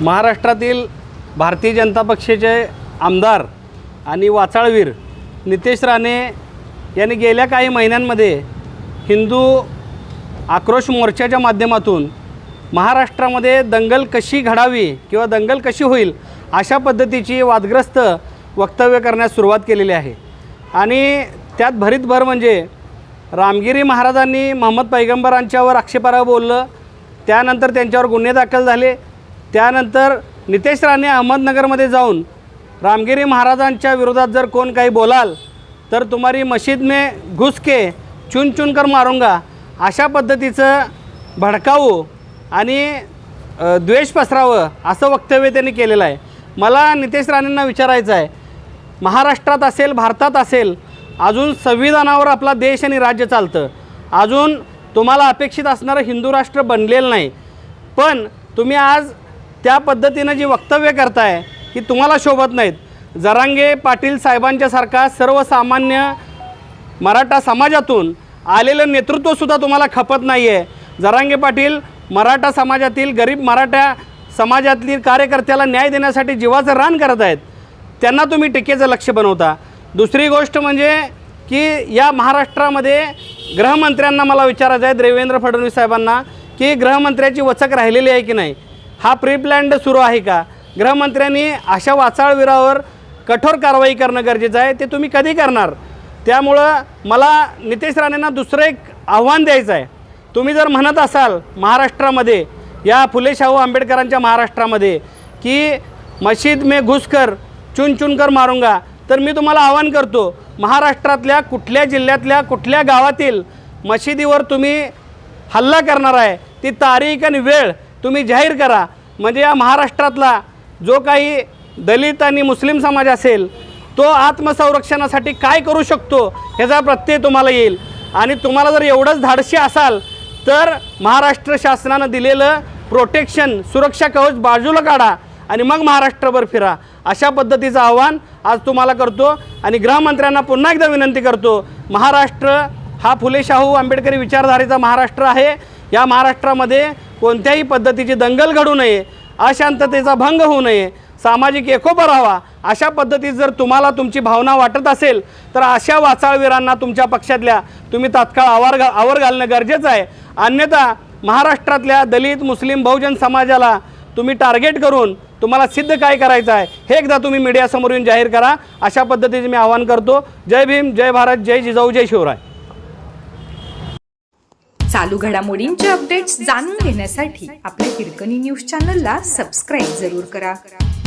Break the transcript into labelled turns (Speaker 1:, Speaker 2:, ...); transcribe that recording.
Speaker 1: महाराष्ट्रातील भारतीय जनता पक्षाचे आमदार आणि वाचाळवीर नितेश राणे यांनी गेल्या काही महिन्यांमध्ये हिंदू आक्रोश मोर्चाच्या माध्यमातून महाराष्ट्रामध्ये दंगल कशी घडावी किंवा दंगल कशी होईल अशा पद्धतीची वादग्रस्त वक्तव्य करण्यास सुरुवात केलेली आहे. आणि त्यात भरीत भर म्हणजे रामगिरी महाराजांनी महम्मद पैगंबरांच्यावर आक्षेपार्ह बोललं त्यानंतर त्यांच्यावर गुन्हे दाखल झाले त्यानंतर नितेश राणे अहमदनगरमध्ये जाऊन रामगिरी महाराजांच्या विरोधात जर कोण काही बोलाल तर तुम्हारी मशीद में घुस के चुन चुन कर मारूंगा अशा पद्धतीचं भडकावू आणि द्वेष पसरावं असं वक्तव्य त्यांनी केलेलं आहे. मला नितेश राणेंना विचारायचं आहे महाराष्ट्रात असेल भारतात असेल अजून संविधानावर आपला देश आणि राज्य चालतं. अजून तुम्हाला अपेक्षित असणारं हिंदू राष्ट्र बनलेलं नाही. पण तुम्ही आज त्या पद्धतीनं जी वक्तव्य करताय की तुम्हाला शोभत नाहीत. जरांगे पाटील साहेबांच्यासारखा सर्वसामान्य मराठा समाजातून आलेलं नेतृत्वसुद्धा तुम्हाला खपत नाही आहे जरांगे पाटील मराठा समाजातील गरीब मराठा समाजातील कार्यकर्त्याला न्याय देण्यासाठी जीवाचं रान करत आहेत. त्यांना तुम्ही टीकेचं लक्ष बनवता. दुसरी गोष्ट म्हणजे की या महाराष्ट्रामध्ये गृहमंत्र्यांना मला विचारायचं आहे देवेंद्र फडणवीस साहेबांना की गृहमंत्र्याची वचक राहिलेली आहे की नाही? हा प्री प्लॅन्ड सुरू आहे का? गृहमंत्र्यांनी अशा वाचाळवीरावर कठोर कारवाई करणं गरजेचं आहे. ते तुम्ही कधी करणार? त्यामुळं मला नितेश राणेंना दुसरं एक आव्हान द्यायचं आहे. तुम्ही जर म्हणत असाल महाराष्ट्रामध्ये या फुले शाहू आंबेडकरांच्या महाराष्ट्रामध्ये की मशीद में घुसकर चुन चुन कर मारूंगा तर मी तुम्हाला आवाहन करतो महाराष्ट्रातल्या कुठल्या जिल्ह्यातल्या कुठल्या गावातील मशिदीवर तुम्ही हल्ला करणार आहे ती तारीख आणि वेळ तुम्ही जाहीर करा. म्हणजे या महाराष्ट्रातला जो काही दलित आणि मुस्लिम समाज असेल तो आत्मसंरक्षणासाठी काय करू शकतो ह्याचा प्रत्यय तुम्हाला येईल. आणि तुम्हाला जर एवढंच धाडशी असाल तर महाराष्ट्र शासनानं दिलेलं प्रोटेक्शन सुरक्षा कवच बाजूला काढा आणि मग महाराष्ट्रभर फिरा. अशा पद्धतीचं आव्हान आज तुम्हाला करतो आणि गृहमंत्र्यांना पुन्हा एकदा विनंती करतो महाराष्ट्र हा फुले शाहू आंबेडकरी विचारधारेचा महाराष्ट्र आहे. या महाराष्ट्रामध्ये कोणत्याही पद्धतीची दंगल घडू नये अशांततेचा भंग होऊ नये. सामाजिक एकोपा राहावा अशा पद्धतीत जर तुम्हाला तुमची भावना वाटत असेल तर अशा वाचाळवीरांना तुमच्या पक्षातल्या तुम्ही तात्काळ आवर घा आवर घालणं गरजेचं आहे. अन्यथा महाराष्ट्रातल्या दलित मुस्लिम बहुजन समाजाला तुम्ही टार्गेट करून तुम्हाला सिद्ध काय करायचं आहे हे एकदा तुम्ही मीडियासमोर येऊन जाहीर करा. अशा पद्धतीचे मी आवाहन करतो. जय भीम जय भारत जय जिजाऊ जय शिवराय.
Speaker 2: चालू घडामोडींचे अपडेट्स जाणून घेण्यासाठी आपल्या हिरकणी न्यूज चॅनलला सबस्क्राईब जरूर करा.